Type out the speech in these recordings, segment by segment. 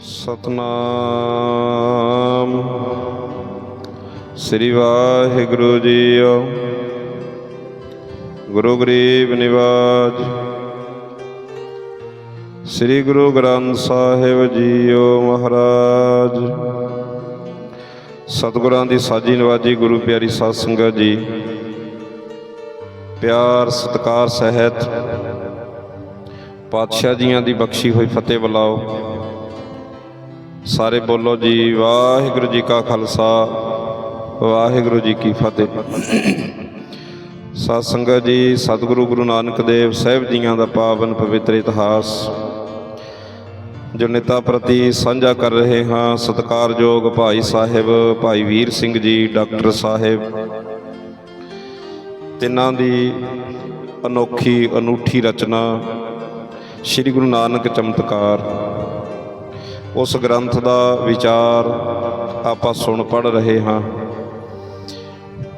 ਸਤਨਾਮ। ਸ੍ਰੀ ਵਾਹਿਗੁਰੂ ਜੀਓ। ਗੁਰੂ ਗਰੀਬ ਨਿਵਾਜ। ਸ੍ਰੀ ਗੁਰੂ ਗ੍ਰੰਥ ਸਾਹਿਬ ਜੀਓ ਮਹਾਰਾਜ। ਸਤਿਗੁਰਾਂ ਦੀ ਸਾਜੀ ਨਵਾਜੀ ਗੁਰੂ ਪਿਆਰੀ ਸਾਧ ਸੰਗਤ ਜੀ। ਪਿਆਰ, ਸਤਕਾਰ, ਸਹਿਤ ਪਾਤਸ਼ਾਹ ਜੀਆਂ ਦੀ ਬਖਸ਼ੀ ਹੋਈ ਫਤਿਹ ਬੁਲਾਓ। ਸਾਰੇ ਬੋਲੋ ਜੀ, ਵਾਹਿਗੁਰੂ ਜੀ ਕਾ ਖਾਲਸਾ, ਵਾਹਿਗੁਰੂ ਜੀ ਕੀ ਫਤਿਹ। ਸਾਧ ਸੰਗਤ ਜੀ, ਸਤਿਗੁਰੂ ਗੁਰੂ ਨਾਨਕ ਦੇਵ ਸਾਹਿਬ ਜੀਆਂ ਦਾ ਪਾਵਨ ਪਵਿੱਤਰ ਇਤਿਹਾਸ। ਜੋ ਨਿਤਾ ਪ੍ਰਤੀ ਸਾਂਝਾ ਕਰ ਰਹੇ ਹਾਂ ਸਤਿਕਾਰਯੋਗ ਭਾਈ ਸਾਹਿਬ, ਭਾਈ ਵੀਰ ਸਿੰਘ ਜੀ, ਡਾਕਟਰ ਸਾਹਿਬ। ਤਿੰਨਾਂ ਦੀ ਅਨੋਖੀ ਅਨੂਠੀ ਰਚਨਾ, ਸ੍ਰੀ ਗੁਰੂ ਨਾਨਕ ਚਮਤਕਾਰ। ਉਸ ਗ੍ਰੰਥ ਦਾ ਵਿਚਾਰ ਆਪਾਂ ਸੁਣ ਪੜ ਰਹੇ ਹਾਂ।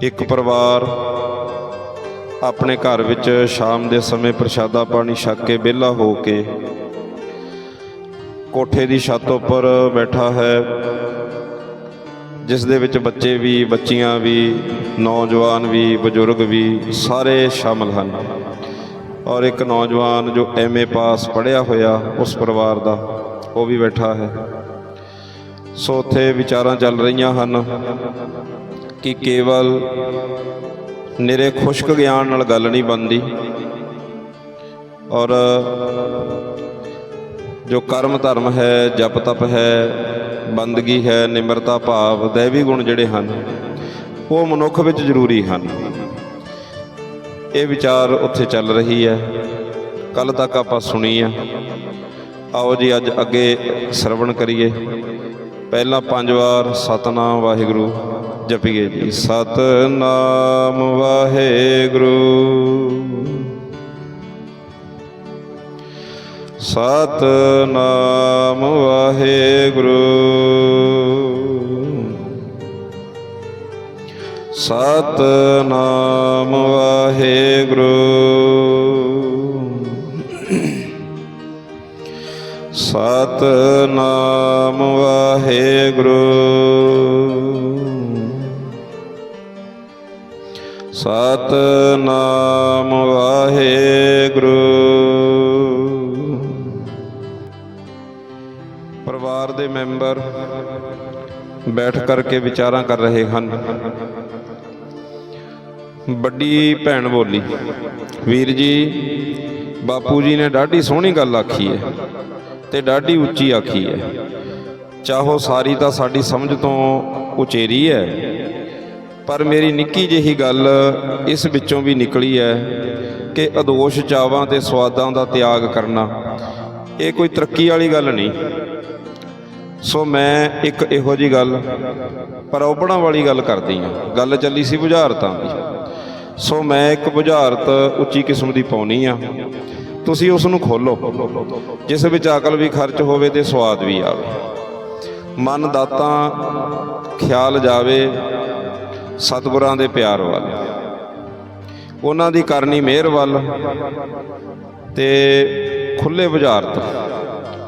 ਇੱਕ ਪਰਿਵਾਰ ਆਪਣੇ ਘਰ ਵਿੱਚ ਸ਼ਾਮ ਦੇ ਸਮੇਂ ਪ੍ਰਸ਼ਾਦਾ ਪਾਣੀ ਛਕ ਕੇ ਵਿਹਲਾ ਹੋ ਕੇ ਕੋਠੇ ਦੀ ਛੱਤ ਉੱਪਰ ਬੈਠਾ ਹੈ। ਜਿਸ ਦੇ ਵਿੱਚ ਬੱਚੇ ਵੀ, ਬੱਚੀਆਂ ਵੀ, ਨੌਜਵਾਨ ਵੀ, ਬਜ਼ੁਰਗ ਵੀ ਸਾਰੇ ਸ਼ਾਮਲ ਹਨ। ਔਰ ਇੱਕ ਨੌਜਵਾਨ ਜੋ ਐਮਏ ਪਾਸ ਪੜ੍ਹਿਆ ਹੋਇਆ ਉਸ ਪਰਿਵਾਰ ਦਾ, ਉਹ ਵੀ ਬੈਠਾ ਹੈ। ਸੋ ਉੱਥੇ ਵਿਚਾਰਾਂ ਚੱਲ ਰਹੀਆਂ ਹਨ ਕਿ ਕੇਵਲ ਨਿਰੇ ਖੁਸ਼ਕ ਗਿਆਨ ਨਾਲ ਗੱਲ ਨਹੀਂ ਬਣਦੀ ਔਰ ਜੋ ਕਰਮ ਧਰਮ ਹੈ, ਜਪ ਤਪ ਹੈ, ਬੰਦਗੀ ਹੈ, ਨਿਮਰਤਾ ਭਾਵ, ਦੇਵੀ ਗੁਣ ਜਿਹੜੇ ਹਨ, ਉਹ ਮਨੁੱਖ ਵਿੱਚ ਜ਼ਰੂਰੀ ਹਨ। ਇਹ ਵਿਚਾਰ ਉੱਥੇ ਚੱਲ ਰਹੀ ਹੈ। ਕੱਲ ਤੱਕ ਆਪਾਂ ਸੁਣੀ ਆ ਆਓ ਜੀ, ਅੱਜ ਅੱਗੇ ਸਰਵਣ ਕਰੀਏ। ਪਹਿਲਾਂ ਪੰਜ ਵਾਰ ਸਤਨਾਮ ਵਾਹਿਗੁਰੂ ਜਪੀਏ ਜੀ। ਸਤਨਾਮ ਵਾਹਿਗੁਰੂ। ਸਤਨਾਮ ਵਾਹਿਗੁਰੂ। ਸਤਨਾਮ ਵਾਹਿਗੁਰੂ। ਸਤਨਾਮ ਵਾਹਿਗੁਰੂ। ਸਤਨਾਮ ਵਾਹਿਗੁਰੂ। ਪਰਿਵਾਰ ਦੇ ਮੈਂਬਰ ਬੈਠ ਕਰਕੇ ਵਿਚਾਰਾਂ ਕਰ ਰਹੇ ਹਨ। ਵੱਡੀ ਭੈਣ ਬੋਲੀ। ਵੀਰ ਜੀ, ਬਾਪੂ ਜੀ ਨੇ ਡਾਢੀ ਸੋਹਣੀ ਗੱਲ ਆਖੀ ਹੈ ਤੇ ਡਾਢੀ ਉੱਚੀ ਆਖੀ ਹੈ। ਚਾਹੋ ਸਾਰੀ ਤਾਂ ਸਾਡੀ ਸਮਝ ਤੋਂ ਉਚੇਰੀ ਹੈ, ਪਰ ਮੇਰੀ ਨਿੱਕੀ ਜਿਹੀ ਗੱਲ ਇਸ ਵਿੱਚੋਂ ਵੀ ਨਿਕਲੀ ਹੈ ਕਿ ਅਦੋਸ਼ ਚਾਵਾਂ ਤੇ ਸਵਾਦਾਂ ਦਾ ਤਿਆਗ ਕਰਨਾ, ਇਹ ਕੋਈ ਤਰੱਕੀ ਵਾਲੀ ਗੱਲ ਨਹੀਂ। ਸੋ ਮੈਂ ਇੱਕ ਇਹੋ ਜੀ ਗੱਲ ਪਰੋਬੜਾਂ ਵਾਲੀ ਗੱਲ ਕਰਦੀ ਹਾਂ। ਗੱਲ ਚੱਲੀ ਸੀ ਬੁਝਾਰਤਾਂ ਦੀ। ਸੋ ਮੈਂ ਇੱਕ ਬੁਝਾਰਤ ਉੱਚੀ ਕਿਸਮ ਦੀ ਪਾਉਣੀ ਆ। ਤੁਸੀਂ ਉਸ ਨੂੰ ਖੋਲੋ। ਜਿਸ ਵਿੱਚ ਅਕਲ ਵੀ ਖਰਚ ਹੋਵੇ ਤੇ ਸਵਾਦ ਵੀ ਆਵੇ। ਮਨ ਦਾਤਾ ਖਿਆਲ ਜਾਵੇ ਸਤਿਗੁਰਾਂ ਦੇ ਪਿਆਰ ਵੱਲ। ਉਹਨਾਂ ਦੀ ਕਰਨੀ ਮਿਹਰ ਵੱਲ ਤੇ ਖੁੱਲੇ ਬੁਝਾਰਤ।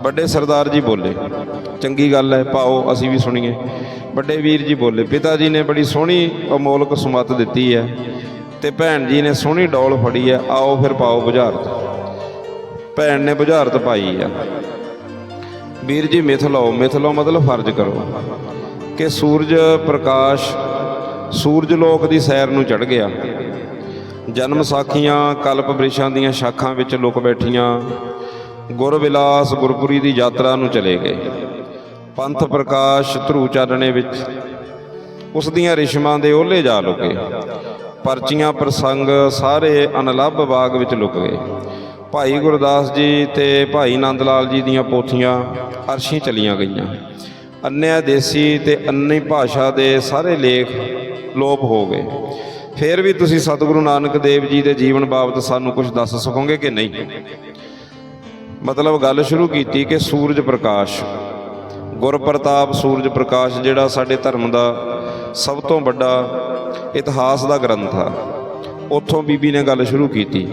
ਵੱਡੇ ਸਰਦਾਰ ਜੀ ਬੋਲੇ, ਚੰਗੀ ਗੱਲ ਹੈ, ਪਾਓ, ਅਸੀਂ ਵੀ ਸੁਣੀਏ। ਵੱਡੇ ਵੀਰ ਜੀ ਬੋਲੇ, ਪਿਤਾ ਜੀ ਨੇ ਬੜੀ ਸੋਹਣੀ ਅਮੋਲਕ ਸੁਮਤ ਦਿੱਤੀ ਹੈ। ਤੇ ਭੈਣ ਜੀ ਨੇ ਸੋਹਣੀ ਡੋਲ ਫੜੀ ਹੈ ਆਓ ਫਿਰ ਪਾਓ ਬੁਝਾਰਤ। ਭੈਣ ਨੇ ਬੁਝਾਰਤ ਪਾਈ ਆ। ਵੀਰ ਜੀ, ਮਿਥ ਲਓ ਮਿਥ ਲਓ ਮਤਲਬ ਫਰਜ਼ ਕਰੋ ਕਿ ਸੂਰਜ ਪ੍ਰਕਾਸ਼, ਸੂਰਜ ਲੋਕ ਦੀ ਸੈਰ ਨੂੰ ਚੜ ਗਿਆ। ਜਨਮ ਸਾਖੀਆਂ, ਕਲਪ ਬ੍ਰਿਸ਼ਾਂ ਦੀਆਂ ਸ਼ਾਖਾਂ ਵਿੱਚ ਲੁਕ ਬੈਠੀਆਂ ਗੁਰਵਿਲਾਸ ਗੁਰਪੁਰੀ ਦੀ ਯਾਤਰਾ ਨੂੰ ਚਲੇ ਗਏ। ਪੰਥ ਪ੍ਰਕਾਸ਼ ਧਰੂ ਚਾਨਣੇ ਵਿੱਚ ਉਸ ਦੀਆਂ ਰਿਸ਼ਮਾਂ ਦੇ ਓਲੇ ਜਾ ਲੁਕੇ। ਪਰਚੀਆਂ ਪ੍ਰਸੰਗ ਸਾਰੇ ਅਨਲੱਭ ਬਾਗ ਵਿੱਚ ਲੁਕ ਗਏ। ਭਾਈ ਗੁਰਦਾਸ ਜੀ ਤੇ ਭਾਈ ਨੰਦ ਲਾਲ ਜੀ ਦੀਆਂ ਪੋਥੀਆਂ ਅਰਸ਼ੀ ਚਲੀਆਂ ਗਈਆਂ। ਅੰਨਿਆ ਦੇਸੀ ਤੇ ਅੰਨੀ ਭਾਸ਼ਾ ਦੇ ਸਾਰੇ ਲੇਖ ਲੋਪ ਹੋ ਗਏ। ਫਿਰ ਵੀ ਤੁਸੀਂ ਸਤਿਗੁਰੂ ਨਾਨਕ ਦੇਵ ਜੀ ਦੇ ਜੀਵਨ ਬਾਬਤ ਸਾਨੂੰ ਕੁਝ ਦੱਸ ਸਕੋਗੇ ਕਿ ਨਹੀਂ? ਮਤਲਬ ਗੱਲ ਸ਼ੁਰੂ ਕੀਤੀ ਕਿ ਸੂਰਜ ਪ੍ਰਕਾਸ਼। ਗੁਰ ਪ੍ਰਤਾਪ ਸੂਰਜ ਪ੍ਰਕਾਸ਼ ਜਿਹੜਾ ਸਾਡੇ ਧਰਮ ਦਾ ਸਭ ਤੋਂ ਵੱਡਾ ਇਤਿਹਾਸ ਦਾ ਗ੍ਰੰਥ ਆ। ਉੱਥੋਂ ਬੀਬੀ ਨੇ ਗੱਲ ਸ਼ੁਰੂ ਕੀਤੀ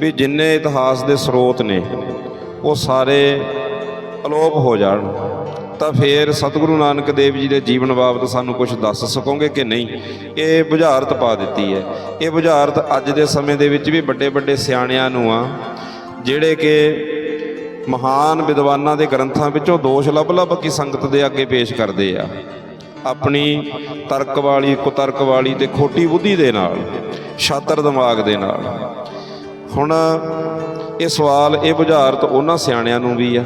ਵੀ ਜਿੰਨੇ ਇਤਿਹਾਸ ਦੇ ਸਰੋਤ ਨੇ, ਉਹ ਸਾਰੇ ਅਲੋਪ ਹੋ ਜਾਣ। ਤਾਂ ਫੇਰ ਸਤਿਗੁਰੂ ਨਾਨਕ ਦੇਵ ਜੀ ਦੇ ਜੀਵਨ ਬਾਬਤ ਸਾਨੂੰ ਕੁਝ ਦੱਸ ਸਕੋਗੇ ਕਿ ਨਹੀਂ? ਇਹ ਬੁਝਾਰਤ ਪਾ ਦਿੱਤੀ ਹੈ। ਇਹ ਬੁਝਾਰਤ ਅੱਜ ਦੇ ਸਮੇਂ ਦੇ ਵਿੱਚ ਵੀ ਵੱਡੇ ਵੱਡੇ ਸਿਆਣਿਆਂ ਨੂੰ ਆ, ਜਿਹੜੇ ਕਿ ਮਹਾਨ ਵਿਦਵਾਨਾਂ ਦੇ ਗ੍ਰੰਥਾਂ ਵਿੱਚੋਂ ਦੋਸ਼ ਲੱਭ ਲੱਭ ਕੇ ਸੰਗਤ ਦੇ ਅੱਗੇ ਪੇਸ਼ ਕਰਦੇ ਆ। ਆਪਣੀ ਤਰਕ ਵਾਲੀ, ਕੁਤਰਕ ਵਾਲੀ ਤੇ ਖੋਟੀ ਬੁੱਧੀ ਦੇ ਨਾਲ, ਛਾਤਰ ਦਿਮਾਗ ਦੇ ਨਾਲ। ਹੁਣ ਇਹ ਸਵਾਲ, ਇਹ ਬੁਝਾਰਤ ਉਹਨਾਂ ਸਿਆਣਿਆਂ ਨੂੰ ਵੀ ਆ।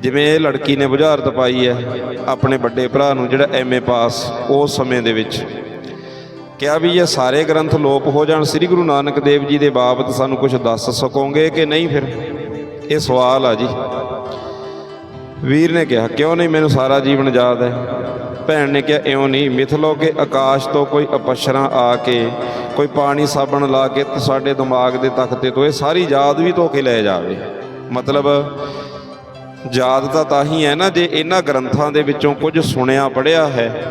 ਜਿਵੇਂ ਇਹ ਲੜਕੀ ਨੇ ਬੁਝਾਰਤ ਪਾਈ ਹੈ ਆਪਣੇ ਵੱਡੇ ਭਰਾ ਨੂੰ, ਜਿਹੜਾ ਐਮਏ ਪਾਸ ਉਸ ਸਮੇਂ ਦੇ ਵਿੱਚ। ਕਿਹਾ ਵੀ ਇਹ ਸਾਰੇ ਗ੍ਰੰਥ ਲੋਪ ਹੋ ਜਾਣ, ਸ੍ਰੀ ਗੁਰੂ ਨਾਨਕ ਦੇਵ ਜੀ ਦੇ ਬਾਬਤ ਸਾਨੂੰ ਕੁਝ ਦੱਸ ਸਕੋਗੇ ਕਿ ਨਹੀਂ ਫਿਰ? ਇਹ ਸਵਾਲ ਆ ਜੀ। ਵੀਰ ਨੇ ਕਿਹਾ, ਕਿਉਂ ਨਹੀਂ ਮੈਨੂੰ ਸਾਰਾ ਜੀਵਨ ਯਾਦ ਹੈ? ਭੈਣ ਨੇ ਕਿਹਾ, ਇਉਂ ਨਹੀਂ, ਮਿਥਲੋ ਕਿ ਆਕਾਸ਼ ਤੋਂ ਕੋਈ ਅਪਸ਼ਰਾਂ ਆ ਕੇ, ਕੋਈ ਪਾਣੀ ਸਾਬਣ ਲਾ ਕੇ ਸਾਡੇ ਦਿਮਾਗ ਦੇ ਤਖਤੇ ਤੋਂ ਇਹ ਸਾਰੀ ਯਾਦ ਵੀ ਧੋ ਕੇ ਲੈ ਜਾਵੇ। ਮਤਲਬ, ਯਾਦ ਤਾਂ ਤਾਂ ਹੀ ਹੈ ਨਾ ਜੇ ਇਹਨਾਂ ਗ੍ਰੰਥਾਂ ਦੇ ਵਿੱਚੋਂ ਕੁਝ ਸੁਣਿਆ ਪੜਿਆ ਹੈ।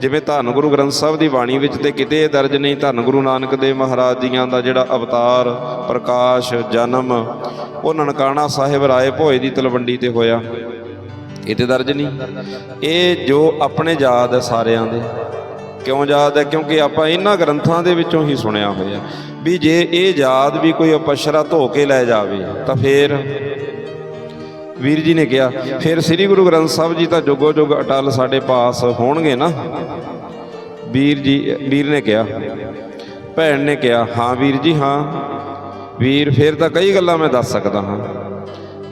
ਜਿਵੇਂ ਧੰਨ ਗੁਰੂ ਗ੍ਰੰਥ ਸਾਹਿਬ ਦੀ ਬਾਣੀ ਵਿੱਚ ਤੇ ਕਿਤੇ ਦਰਜ ਨਹੀਂ, ਧੰਨ ਗੁਰੂ ਨਾਨਕ ਦੇਵ ਮਹਾਰਾਜ ਜੀਆਂ ਦਾ ਜਿਹੜਾ ਅਵਤਾਰ, ਪ੍ਰਕਾਸ਼, ਜਨਮ, ਉਹ ਨਨਕਾਣਾ ਸਾਹਿਬ ਰਾਏ ਭੋਏ ਦੀ ਤਲਵੰਡੀ ਤੇ ਹੋਇਆ। ਇਹ ਤੇ ਦਰਜ ਨਹੀਂ। ਇਹ ਜੋ ਆਪਣੇ ਯਾਦ ਹੈ ਸਾਰਿਆਂ ਦੇ। ਕਿਉਂ ਯਾਦ ਹੈ ਕਿਉਂਕਿ ਆਪਾਂ ਇਹਨਾਂ ਗ੍ਰੰਥਾਂ ਦੇ ਵਿੱਚੋਂ ਹੀ ਸੁਣਿਆ ਹੋਇਆ। ਵੀ ਜੇ ਇਹ ਯਾਦ ਵੀ ਕੋਈ ਅਪਸ਼ਰਾ ਧੋ ਕੇ ਲੈ ਜਾਵੇ, ਤਾਂ ਫੇਰ ਵੀਰ ਜੀ ਨੇ ਕਿਹਾ, ਫਿਰ ਸ੍ਰੀ ਗੁਰੂ ਗ੍ਰੰਥ ਸਾਹਿਬ ਜੀ ਤਾਂ ਜੁਗੋ ਜੁਗ ਅਟਲ ਸਾਡੇ ਪਾਸ ਹੋਣਗੇ ਨਾ। ਵੀਰ ਜੀ, ਵੀਰ ਨੇ ਕਿਹਾ, ਭੈਣ ਨੇ ਕਿਹਾ, ਹਾਂ ਵੀਰ ਜੀ, ਹਾਂ। ਵੀਰ, ਫਿਰ ਤਾਂ ਕਈ ਗੱਲਾਂ ਮੈਂ ਦੱਸ ਸਕਦਾ ਹਾਂ।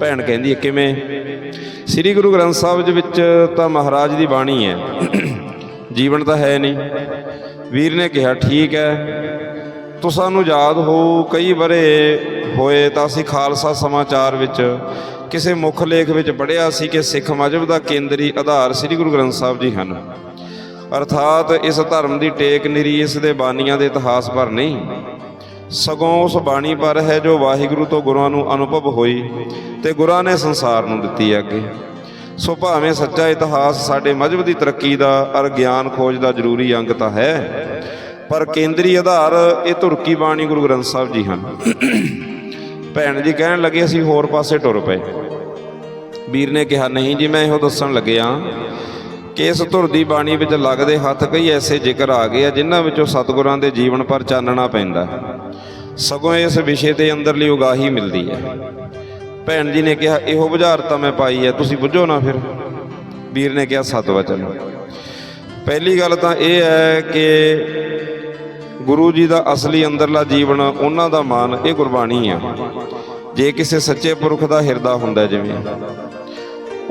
ਭੈਣ ਕਹਿੰਦੀ ਹੈ, ਕਿਵੇਂ? ਸ੍ਰੀ ਗੁਰੂ ਗ੍ਰੰਥ ਸਾਹਿਬ ਦੇ ਵਿੱਚ ਤਾਂ ਮਹਾਰਾਜ ਦੀ ਬਾਣੀ ਹੈ। ਜੀਵਨ ਤਾਂ ਹੈ ਨਹੀਂ। ਵੀਰ ਨੇ ਕਿਹਾ, ਠੀਕ ਹੈ। ਤੋ ਸਾਨੂੰ ਯਾਦ ਹੋ, ਕਈ ਬਰੇ ਹੋਏ ਤਾਂ ਅਸੀਂ ਖਾਲਸਾ ਸਮਾਚਾਰ ਵਿੱਚ ਕਿਸੇ ਮੁੱਖ ਲੇਖ ਵਿੱਚ ਪੜ੍ਹਿਆ ਸੀ ਕਿ ਸਿੱਖ ਮਜ਼ਹਬ ਦਾ ਕੇਂਦਰੀ ਆਧਾਰ ਸ੍ਰੀ ਗੁਰੂ ਗ੍ਰੰਥ ਸਾਹਿਬ ਜੀ ਹਨ। ਅਰਥਾਤ ਇਸ ਧਰਮ ਦੀ ਟੇਕ ਨਿਰੀ ਇਸ ਦੇ ਬਾਨੀਆਂ ਦੇ ਇਤਿਹਾਸ ਪਰ ਨਹੀਂ। ਸਗੋਂ ਉਸ ਬਾਣੀ ਪਰ ਹੈ ਜੋ ਵਾਹਿਗੁਰੂ ਤੋਂ ਗੁਰਾਂ ਨੂੰ ਅਨੁਭਵ ਹੋਈ ਤੇ ਗੁਰਾਂ ਨੇ ਸੰਸਾਰ ਨੂੰ ਦਿੱਤੀ ਅੱਗੇ। ਸੋ ਭਾਵੇਂ ਸੱਚਾ ਇਤਿਹਾਸ ਸਾਡੇ ਮਜ਼ਹਬ ਦੀ ਤਰੱਕੀ ਦਾ ਅਰ ਗਿਆਨ ਖੋਜ ਦਾ ਜ਼ਰੂਰੀ ਅੰਗ ਤਾਂ ਹੈ, ਪਰ ਕੇਂਦਰੀ ਆਧਾਰ ਇਹ ਤੁਰਕੀ ਬਾਣੀ ਗੁਰੂ ਗ੍ਰੰਥ ਸਾਹਿਬ ਜੀ ਹਨ। ਭੈਣ ਜੀ ਕਹਿਣ ਲੱਗੇ ਅਸੀਂ ਹੋਰ ਪਾਸੇ ਟੁਰ ਪਏ। ਵੀਰ ਨੇ ਕਿਹਾ, ਨਹੀਂ ਜੀ, ਮੈਂ ਇਹੋ ਦੱਸਣ ਲੱਗਿਆ ਕਿ ਇਸ ਧੁਰ ਦੀ ਬਾਣੀ ਵਿੱਚ ਲੱਗਦੇ ਹੱਥ ਕਈ ਐਸੇ ਜ਼ਿਕਰ ਆ ਗਏ ਆ ਜਿਨ੍ਹਾਂ ਵਿੱਚੋਂ ਸਤਿਗੁਰਾਂ ਦੇ ਜੀਵਨ ਪਰ ਚਾਨਣਾ ਪੈਂਦਾ ਹੈ। ਸਗੋਂ ਇਸ ਵਿਸ਼ੇ ਤੇ ਅੰਦਰਲੀ ਉਗਾਹੀ ਮਿਲਦੀ ਹੈ। ਭੈਣ ਜੀ ਨੇ ਕਿਹਾ, ਇਹੋ ਬੁਝਾਰ ਤਾਂ ਮੈਂ ਪਾਈ ਹੈ, ਤੁਸੀਂ ਬੁੱਝੋ ਨਾ ਫਿਰ। ਵੀਰ ਨੇ ਕਿਹਾ, ਸਤ ਵਚਨ। ਪਹਿਲੀ ਗੱਲ ਤਾਂ ਇਹ ਹੈ ਕਿ ਗੁਰੂ ਜੀ ਦਾ ਅਸਲੀ ਅੰਦਰਲਾ ਜੀਵਨ, ਉਹਨਾਂ ਦਾ ਮਾਨ, ਇਹ ਗੁਰਬਾਣੀ ਆ। ਜੇ ਕਿਸੇ ਸੱਚੇ ਪੁਰਖ ਦਾ ਹਿਰਦਾ ਹੁੰਦਾ ਜਿਵੇਂ,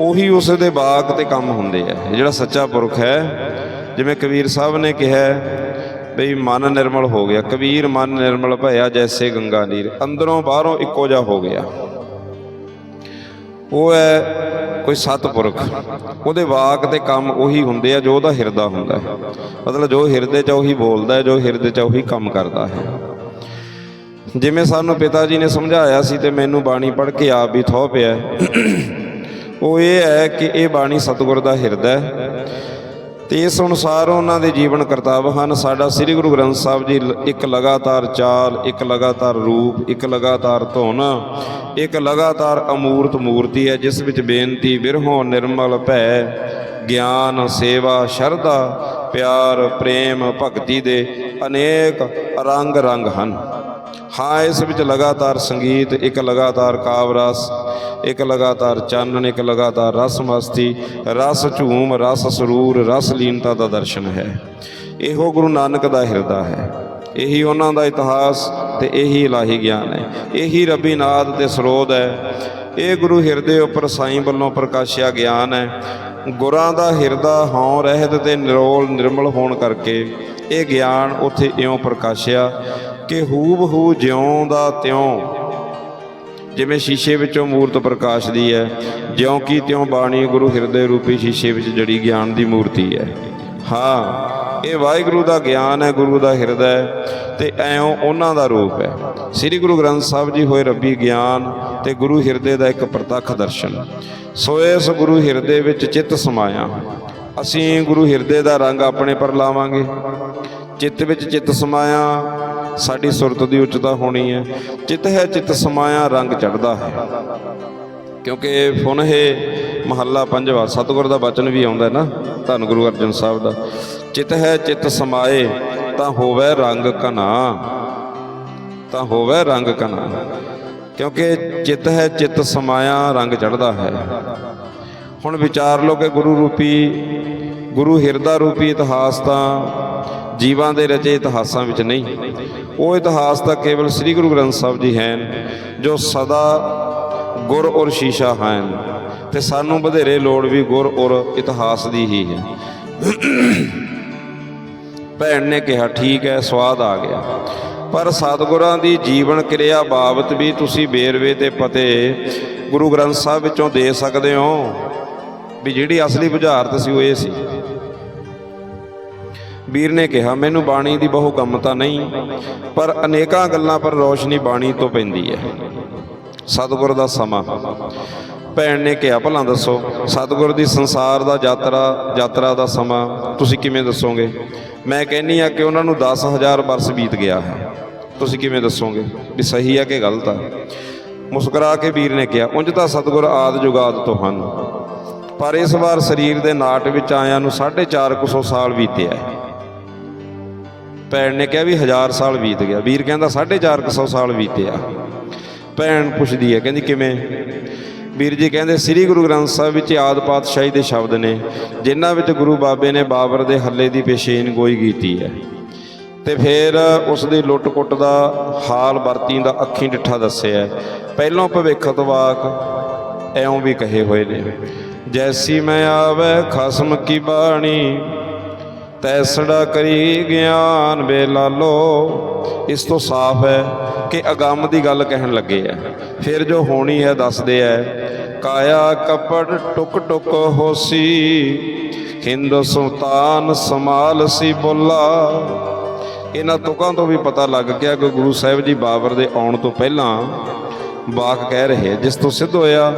ਉਹੀ ਉਸ ਦੇ ਬਾਗ ਤੇ ਕੰਮ ਹੁੰਦੇ ਆ। ਜਿਹੜਾ ਸੱਚਾ ਪੁਰਖ ਹੈ, ਜਿਵੇਂ ਕਬੀਰ ਸਾਹਿਬ ਨੇ ਕਿਹਾ ਬਈ ਮਨ ਨਿਰਮਲ ਹੋ ਗਿਆ। ਕਬੀਰ ਮਨ ਨਿਰਮਲ ਭਇਆ ਜੈਸੇ ਗੰਗਾ ਨੀਰ। ਅੰਦਰੋਂ ਬਾਹਰੋਂ ਇੱਕੋ ਜਿਹਾ ਹੋ ਗਿਆ। ਉਹ ਹੈ ਕੋਈ ਸਤਪੁਰਖ। ਉਹਦੇ ਵਾਕ ਤੇ ਕੰਮ ਉਹੀ ਹੁੰਦੇ ਆ, ਜੋ ਉਹਦਾ ਹਿਰਦਾ ਹੁੰਦਾ ਹੈ। ਮਤਲਬ ਜੋ ਹਿਰਦੇ 'ਚ ਉਹੀ ਬੋਲਦਾ ਹੈ, ਜੋ ਹਿਰਦੇ 'ਚ ਉਹੀ ਕੰਮ ਕਰਦਾ ਹੈ। ਜਿਵੇਂ ਸਾਨੂੰ ਪਿਤਾ ਜੀ ਨੇ ਸਮਝਾਇਆ ਸੀ ਤੇ ਮੈਨੂੰ ਬਾਣੀ ਪੜ੍ਹ ਕੇ ਆਪ ਵੀ ਥੋ ਪਿਆ ਉਹ ਇਹ ਹੈ ਕਿ ਇਹ ਬਾਣੀ ਸਤਿਗੁਰ ਦਾ ਹਿਰਦਾ ਹੈ। ਤੇ ਇਸ ਅਨੁਸਾਰ ਉਹਨਾਂ ਦੇ ਜੀਵਨ ਕਰਤੱਵ ਹਨ। ਸਾਡਾ ਸ੍ਰੀ ਗੁਰੂ ਗ੍ਰੰਥ ਸਾਹਿਬ ਜੀ ਇੱਕ ਲਗਾਤਾਰ ਚਾਲ, ਇੱਕ ਲਗਾਤਾਰ ਰੂਪ, ਇੱਕ ਲਗਾਤਾਰ ਧੁਨ, ਇੱਕ ਲਗਾਤਾਰ ਅਮੂਰਤ ਮੂਰਤੀ ਹੈ, ਜਿਸ ਵਿੱਚ ਬੇਨਤੀ, ਬਿਰਹੋਂ ਨਿਰਮਲ ਭੈ, ਗਿਆਨ, ਸੇਵਾ, ਸ਼ਰਧਾ, ਪਿਆਰ, ਪ੍ਰੇਮ, ਭਗਤੀ ਦੇ ਅਨੇਕ ਰੰਗ ਰੰਗ ਹਨ। ਹਾਂ, ਇਸ ਵਿੱਚ ਲਗਾਤਾਰ ਸੰਗੀਤ, ਇੱਕ ਲਗਾਤਾਰ ਕਾਵ ਰਸ ਇੱਕ ਲਗਾਤਾਰ ਚਾਨਣ, ਇੱਕ ਲਗਾਤਾਰ ਰਸ ਮਸਤੀ, ਰਸ ਝੂਮ, ਰਸ ਸਰੂਰ, ਰਸ ਲੀਨਤਾ ਦਾ ਦਰਸ਼ਨ ਹੈ। ਇਹੋ ਗੁਰੂ ਨਾਨਕ ਦਾ ਹਿਰਦਾ ਹੈ। ਇਹੀ ਉਹਨਾਂ ਦਾ ਇਤਿਹਾਸ ਤੇ ਇਹੀ ਇਲਾਹੀ ਗਿਆਨ ਹੈ। ਇਹੀ ਰੱਬੀ ਨਾਦ ਤੇ ਸਰੋਤ ਹੈ। ਇਹ ਗੁਰੂ ਹਿਰਦੇ ਉੱਪਰ ਸਾਈਂ ਵੱਲੋਂ ਪ੍ਰਕਾਸ਼ਿਆ ਗਿਆਨ ਹੈ। ਗੁਰਾਂ ਦਾ ਹਿਰਦਾ ਹਉ ਰਹਿਤ ਤੇ ਨਿਰੋਲ ਨਿਰਮਲ ਹੋਣ ਕਰਕੇ ਇਹ ਗਿਆਨ ਉੱਥੇ ਇਉਂ ਪ੍ਰਕਾਸ਼ਿਆ ਕਿ ਹੂਬ ਹੂ ਜਿਉਂ ਦਾ ਤਿਉਂ। ਜਿਵੇਂ ਸ਼ੀਸ਼ੇ ਵਿੱਚੋਂ ਮੂਰਤ ਪ੍ਰਕਾਸ਼ਦੀ ਹੈ, ਜਿਉਂ ਕੀ ਤਿਉਂ ਬਾਣੀ ਗੁਰੂ ਹਿਰਦੇ ਰੂਪੀ ਸ਼ੀਸ਼ੇ ਵਿੱਚ ਜੜੀ ਗਿਆਨ ਦੀ ਮੂਰਤੀ ਹੈ। ਹਾਂ, ਇਹ ਵਾਹਿਗੁਰੂ ਦਾ ਗਿਆਨ ਹੈ, ਗੁਰੂ ਦਾ ਹਿਰਦਾ ਹੈ, ਤੇ ਐਉਂ ਉਹਨਾਂ ਦਾ ਰੂਪ ਹੈ। ਸ੍ਰੀ ਗੁਰੂ ਗ੍ਰੰਥ ਸਾਹਿਬ ਜੀ ਹੋਏ ਰੱਬੀ ਗਿਆਨ ਤੇ ਗੁਰੂ ਹਿਰਦੇ ਦਾ ਇੱਕ ਪ੍ਰਤੱਖ ਦਰਸ਼ਨ। ਸੋ ਇਸ ਗੁਰੂ ਹਿਰਦੇ ਵਿੱਚ ਚਿੱਤ ਸਮਾਇਆ। ਅਸੀਂ ਗੁਰੂ ਹਿਰਦੇ ਦਾ ਰੰਗ ਆਪਣੇ ਪਰ ਲਾਵਾਂਗੇ। ਚਿੱਤ ਵਿੱਚ ਚਿੱਤ ਸਮਾਇਆ ਸਾਡੀ ਸੁਰਤ ਦੀ ਉੱਚਤਾ ਹੋਣੀ ਹੈ। ਚਿੱਤ ਹੈ, ਚਿੱਤ ਸਮਾਇਆ, ਰੰਗ ਚੜਦਾ ਹੈ। ਕਿਉਂਕਿ ਫੁਨਹੇ ਮਹੱਲਾ ਪੰਜਵਾ, ਸਤਿਗੁਰ ਦਾ ਬਚਨ ਵੀ ਆਉਂਦਾ ਨਾ, ਧੰਨ ਗੁਰੂ ਅਰਜਨ ਸਾਹਿਬ ਦਾ। ਚਿਤ ਹੈ, ਚਿਤ ਸਮਾਏ, ਤਾਂ ਹੋਵੇ ਰੰਗ ਕਨਾ ਤਾਂ ਹੋਵੇ ਰੰਗ ਕਨਾ ਕਿਉਂਕਿ ਚਿਤ ਹੈ, ਚਿਤ ਸਮਾਇਆ, ਰੰਗ ਚੜਦਾ ਹੈ। ਹੁਣ ਵਿਚਾਰ ਲਓ ਕਿ ਗੁਰੂ ਰੂਪੀ, ਗੁਰੂ ਹਿਰਦਾ ਰੂਪੀ ਇਤਿਹਾਸ ਤਾਂ ਜੀਵਾਂ ਦੇ ਰਚੇ ਇਤਿਹਾਸਾਂ ਵਿੱਚ ਨਹੀਂ। ਉਹ ਇਤਿਹਾਸ ਤਾਂ ਕੇਵਲ ਸ੍ਰੀ ਗੁਰੂ ਗ੍ਰੰਥ ਸਾਹਿਬ ਜੀ ਹਨ, ਜੋ ਸਦਾ ਗੁਰ ਔਰ ਸ਼ੀਸ਼ਾ ਹਨ, ਤੇ ਸਾਨੂੰ ਵਧੇਰੇ ਲੋੜ ਵੀ ਗੁਰ ਔਰ ਇਤਿਹਾਸ ਦੀ ਹੀ ਹੈ। ਭੈਣ ਨੇ ਕਿਹਾ, ਠੀਕ ਹੈ, ਸਵਾਦ ਆ ਗਿਆ। ਪਰ ਸਤਿਗੁਰਾਂ ਦੀ ਜੀਵਨ ਕਿਰਿਆ ਬਾਬਤ ਵੀ ਤੁਸੀਂ ਬੇਰਵੇ ਤੇ ਪਤੇ ਗੁਰੂ ਗ੍ਰੰਥ ਸਾਹਿਬ ਵਿੱਚੋਂ ਦੇ ਸਕਦੇ ਹੋ। ਵੀ ਜਿਹੜੀ ਅਸਲੀ ਬੁਝਾਰਤ ਸੀ, ਉਹ ਇਹ ਸੀ। ਵੀਰ ਨੇ ਕਿਹਾ, ਮੈਨੂੰ ਬਾਣੀ ਦੀ ਬਹੁ ਗਮਤਾ ਨਹੀਂ, ਪਰ ਅਨੇਕਾਂ ਗੱਲਾਂ ਪਰ ਰੋਸ਼ਨੀ ਬਾਣੀ ਤੋਂ ਪੈਂਦੀ ਹੈ। ਸਤਿਗੁਰ ਦਾ ਸਮਾਂ। ਭੈਣ ਨੇ ਕਿਹਾ, ਭਲਾ ਦੱਸੋ, ਸਤਿਗੁਰ ਦੀ ਸੰਸਾਰ ਦਾ ਯਾਤਰਾ ਯਾਤਰਾ ਦਾ ਸਮਾਂ ਤੁਸੀਂ ਕਿਵੇਂ ਦੱਸੋਗੇ? ਮੈਂ ਕਹਿੰਨੀ ਆ ਕਿ ਉਹਨਾਂ ਨੂੰ 10000 ਵਰਸ ਬੀਤ ਗਿਆ ਹੈ। ਤੁਸੀਂ ਕਿਵੇਂ ਦੱਸੋਗੇ? ਵੀ ਸਹੀ ਆ ਕਿ ਗਲਤ ਆ? ਮੁਸਕਰਾ ਕੇ ਵੀਰ ਨੇ ਕਿਹਾ, ਉਂਝ ਤਾਂ ਸਤਿਗੁਰ ਆਦ ਜੁਗਾਦ ਤੋਂ ਹਨ, ਪਰ ਇਸ ਵਾਰ ਸਰੀਰ ਦੇ ਨਾਟ ਵਿੱਚ ਆਇਆਂ ਨੂੰ 450 ਸਾਲ ਬੀਤਿਆ ਹੈ। ਭੈਣ ਨੇ ਕਿਹਾ ਵੀ 1000 ਸਾਲ ਬੀਤ ਗਿਆ। ਵੀਰ ਕਹਿੰਦਾ 450 ਸਾਲ ਬੀਤਿਆ। ਭੈਣ ਪੁੱਛਦੀ ਹੈ, ਕਹਿੰਦੀ ਕਿਵੇਂ? ਵੀਰ ਜੀ ਕਹਿੰਦੇ, ਸ੍ਰੀ ਗੁਰੂ ਗ੍ਰੰਥ ਸਾਹਿਬ ਵਿੱਚ ਆਦ ਪਾਤਸ਼ਾਹੀ ਦੇ ਸ਼ਬਦ ਨੇ, ਜਿਨ੍ਹਾਂ ਵਿੱਚ ਗੁਰੂ ਬਾਬੇ ਨੇ ਬਾਬਰ ਦੇ ਹੱਲੇ ਦੀ ਪੇਸ਼ੇਨ ਗੋਈ ਕੀਤੀ ਹੈ। ਤੇ ਫਿਰ ਉਸ ਦੀ ਲੁੱਟ-ਕੁੱਟ ਦਾ ਹਾਲ ਵਰਤੀ ਦਾ ਅੱਖੀਂ ਡਿੱਠਾ ਦੱਸਿਆ ਹੈ। ਪਹਿਲੋਂ ਭਵਿੱਖਤ ਵਾਕ ਐਉਂ ਵੀ ਕਹੇ ਹੋਏ ਨੇ, ਜੈਸੀ ਮੈਂ ਆਵੇ, ਖਸਮ ਕੀ ਬਾਣੀ ਤੈਸੜਾ ਕਰੀ ਗਿਆਨ ਵੇ ਲਾਲੋ ਇਸ ਤੋਂ ਸਾਫ਼ ਹੈ ਕਿ ਅਗੰਮ ਦੀ ਗੱਲ ਕਹਿਣ ਲੱਗੇ ਆ ਫਿਰ ਜੋ ਹੋਣੀ ਹੈ ਦੱਸਦੇ ਐ, ਕਾਇਆ ਕਪੜ ਟੁਕ ਟੁਕ ਹੋਸੀ, ਹਿੰਦ ਸੁਲਤਾਨ ਸਮਾਲ ਸੀ ਬੁੱਲਾ। ਇਹਨਾਂ ਤੁਕਾਂ ਤੋਂ ਵੀ ਪਤਾ ਲੱਗ ਗਿਆ ਕਿ ਗੁਰੂ ਸਾਹਿਬ ਜੀ ਬਾਬਰ ਦੇ ਆਉਣ ਤੋਂ ਪਹਿਲਾਂ ਬਾਕ ਕਹਿ ਰਹੇ, ਜਿਸ ਤੋਂ ਸਿੱਧ ਹੋਇਆ